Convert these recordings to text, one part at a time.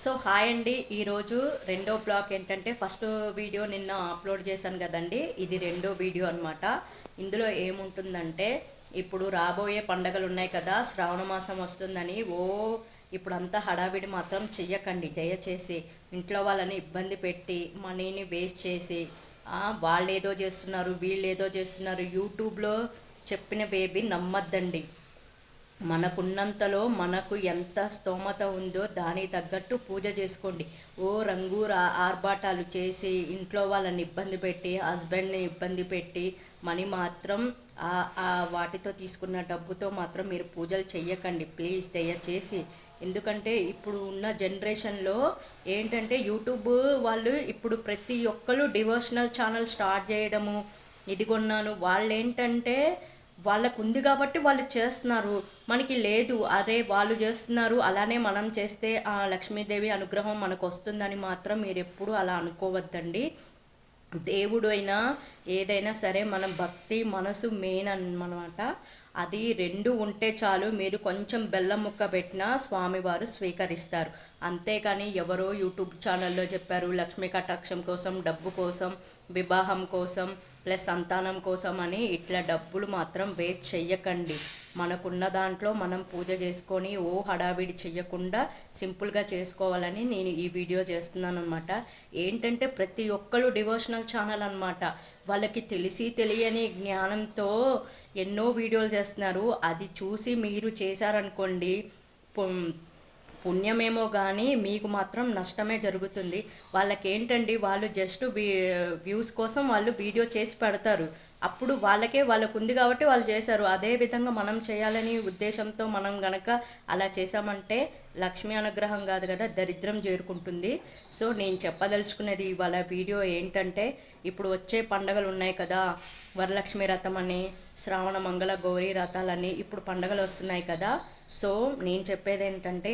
So hi అండి. ఈరోజు రెండో బ్లాగ్ ఏంటంటే ఫస్ట్ వీడియో నిన్న అప్లోడ్ చేశాను కదండి. ఇది రెండో వీడియో అనమాట ఇందులో ఏముంటుందంటే ఇప్పుడు రాబోయే పండగలు ఉన్నాయి కదా శ్రావణ మాసం వస్తుందని ఓ ఇప్పుడంతా హడావిడి మాత్రం చెయ్యకండి. దయచేసి ఇంట్లో వాళ్ళని ఇబ్బంది పెట్టి మనీని వేస్ట్ చేసి వాళ్ళు ఏదో చేస్తున్నారు వీళ్ళు ఏదో చేస్తున్నారు. యూట్యూబ్లో చెప్పినవేవి నమ్మద్దండి. మనకున్నంతలో మనకు ఎంత స్తోమత ఉందో దానికి తగ్గట్టు పూజ చేసుకోండి. ఓ రంగు రా- ఆర్భాటాలు చేసి ఇంట్లో వాళ్ళని ఇబ్బంది పెట్టి హస్బెండ్ని ఇబ్బంది పెట్టి మనీ మాత్రం ఆ- వాటితో తీసుకున్న డబ్బుతో మాత్రం మీరు పూజలు చెయ్యకండి. ప్లీజ్ దయచేసి. ఎందుకంటే ఇప్పుడు ఉన్న జనరేషన్లో ఏంటంటే యూట్యూబ్ వాళ్ళు ఇప్పుడు ప్రతి ఒక్కరు డివోషనల్ ఛానల్ స్టార్ట్ చేయడము ఇది కొన్నాను. వాళ్ళు ఏంటంటే వాళ్ళకు ఉంది కాబట్టి వాళ్ళు చేస్తున్నారు. మనకి లేదు. అరే వాళ్ళు చేస్తున్నారు. అలానే మనం చేస్తే ఆ లక్ష్మీదేవి అనుగ్రహం మనకు వస్తుందని మాత్రం మీరు ఎప్పుడూ అలా అనుకోవద్దండి. దేవుడు అయినా ఏదైనా సరే మన భక్తి మనసు మెయిన్ అనమాట అది రెండు ఉంటే చాలు మీరు కొంచెం బెల్లం ముక్క పెట్టినా స్వామివారు స్వీకరిస్తారు. అంతేకాని ఎవరో యూట్యూబ్ ఛానల్లో చెప్పారు లక్ష్మీ కటాక్షం కోసం డబ్బు కోసం వివాహం కోసం ప్లస్ సంతానం కోసం అని ఇట్లా డబ్బులు మాత్రం వేస్ట్ చెయ్యకండి. మనకున్న దాంట్లో మనం పూజ చేసుకొని ఓ హడావిడి చెయ్యకుండా సింపుల్గా చేసుకోవాలని నేను ఈ వీడియో చేస్తున్నాను అనమాట ఏంటంటే ప్రతి ఒక్కరు డివోషనల్ ఛానల్ అనమాట వాళ్ళకి తెలిసి తెలియని జ్ఞానంతో ఎన్నో వీడియోలు చేస్తున్నారు. అది చూసి మీరు చేశారనుకోండి పుణ్యమేమో కానీ మీకు మాత్రం నష్టమే జరుగుతుంది. వాళ్ళకి ఏంటండి వాళ్ళు జస్ట్ వ్యూస్ కోసం వాళ్ళు వీడియో చేసి పెడతారు. అప్పుడు వాళ్ళకే వాళ్ళకు ఉంది కాబట్టి వాళ్ళు చేశారు. అదే విధంగా మనం చేయాలని ఉద్దేశంతో మనం గనక అలా చేసామంటే లక్ష్మీ అనుగ్రహం కాదు కదా దరిద్రం చేరుకుంటుంది. సో నేను చెప్పదలుచుకునేది ఇవాళ వీడియో ఏంటంటే ఇప్పుడు వచ్చే పండగలు ఉన్నాయి కదా వరలక్ష్మి రథం అని శ్రావణ మంగళ గౌరీ రథాలని ఇప్పుడు పండగలు వస్తున్నాయి కదా. సో నేను చెప్పేది ఏంటంటే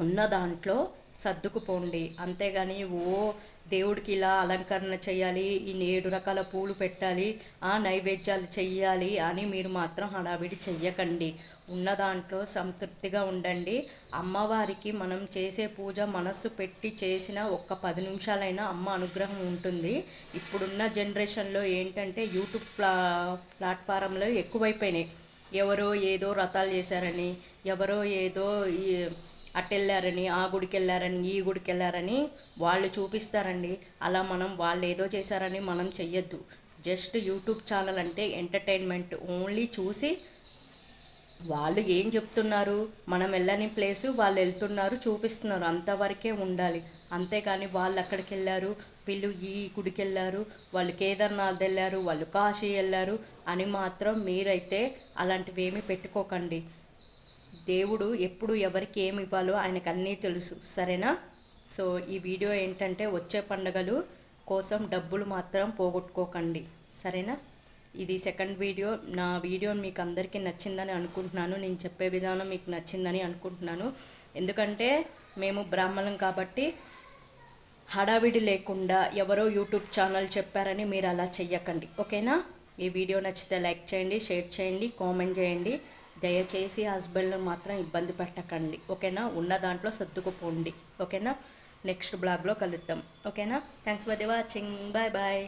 ఉన్న దాంట్లో సర్దుకుపోండి. అంతేగాని ఓ దేవుడికి ఇలా అలంకరణ చేయాలి ఈ ఏడు రకాల పూలు పెట్టాలి ఆ నైవేద్యాలు చెయ్యాలి అని మీరు మాత్రం హడావిడి చెయ్యకండి. ఉన్న దాంట్లో సంతృప్తిగా ఉండండి. అమ్మవారికి మనం చేసే పూజ మనస్సు పెట్టి చేసిన ఒక్క పది నిమిషాలైనా అమ్మ అనుగ్రహం ఉంటుంది. ఇప్పుడున్న జనరేషన్లో ఏంటంటే యూట్యూబ్ ప్లా ప్లాట్ఫారంలో ఎక్కువైపోయినాయి. ఎవరో ఏదో రథాలు చేశారని ఎవరో ఏదో అట్టెళ్ళారని ఆ గుడికి వెళ్ళారని ఈ గుడికి వెళ్ళారని వాళ్ళు చూపిస్తారండి. అలా మనం వాళ్ళు ఏదో చేశారని మనం చెయ్యొద్దు. జస్ట్ యూట్యూబ్ ఛానల్ అంటే ఎంటర్టైన్మెంట్. ఓన్లీ చూసి వాళ్ళు ఏం చెప్తున్నారు మనం వెళ్ళని ప్లేసు వాళ్ళు వెళ్తున్నారు చూపిస్తున్నారు. అంతవరకే ఉండాలి. అంతేకాని వాళ్ళు అక్కడికి వెళ్ళారు వీళ్ళు ఈ గుడికి వెళ్ళారు వాళ్ళు కేదార్నాథ్ వెళ్ళారు వాళ్ళు కాశీ వెళ్ళారు అని మాత్రం మీరైతే అలాంటివి ఏమీ పెట్టుకోకండి. దేవుడు ఎప్పుడు ఎవరికి ఏమి ఇవ్వాలో ఆయనకు అన్నీ తెలుసు. సరేనా? సో ఈ వీడియో ఏంటంటే వచ్చే పండగలు కోసం డబ్బులు మాత్రం పోగొట్టుకోకండి. సరేనా? ఇది సెకండ్ వీడియో. నా వీడియో మీకు అందరికీ నచ్చిందని అనుకుంటున్నాను. నేను చెప్పే విధానం మీకు నచ్చిందని అనుకుంటున్నాను. ఎందుకంటే మేము బ్రాహ్మణం కాబట్టి హడావిడి లేకుండా ఎవరో యూట్యూబ్ ఛానల్ చెప్పారని మీరు అలా చెయ్యకండి. ఓకేనా? ఈ వీడియో నచ్చితే లైక్ చేయండి షేర్ చేయండి కామెంట్ చేయండి. దయచేసి హస్బెండ్ను మాత్రం ఇబ్బంది పెట్టకండి ఓకేనా? ఉన్న దాంట్లో సర్దుకుపోండి ఓకేనా? నెక్స్ట్ బ్లాగ్లో కలుద్దాం ఓకేనా? Thanks for the watching bye bye.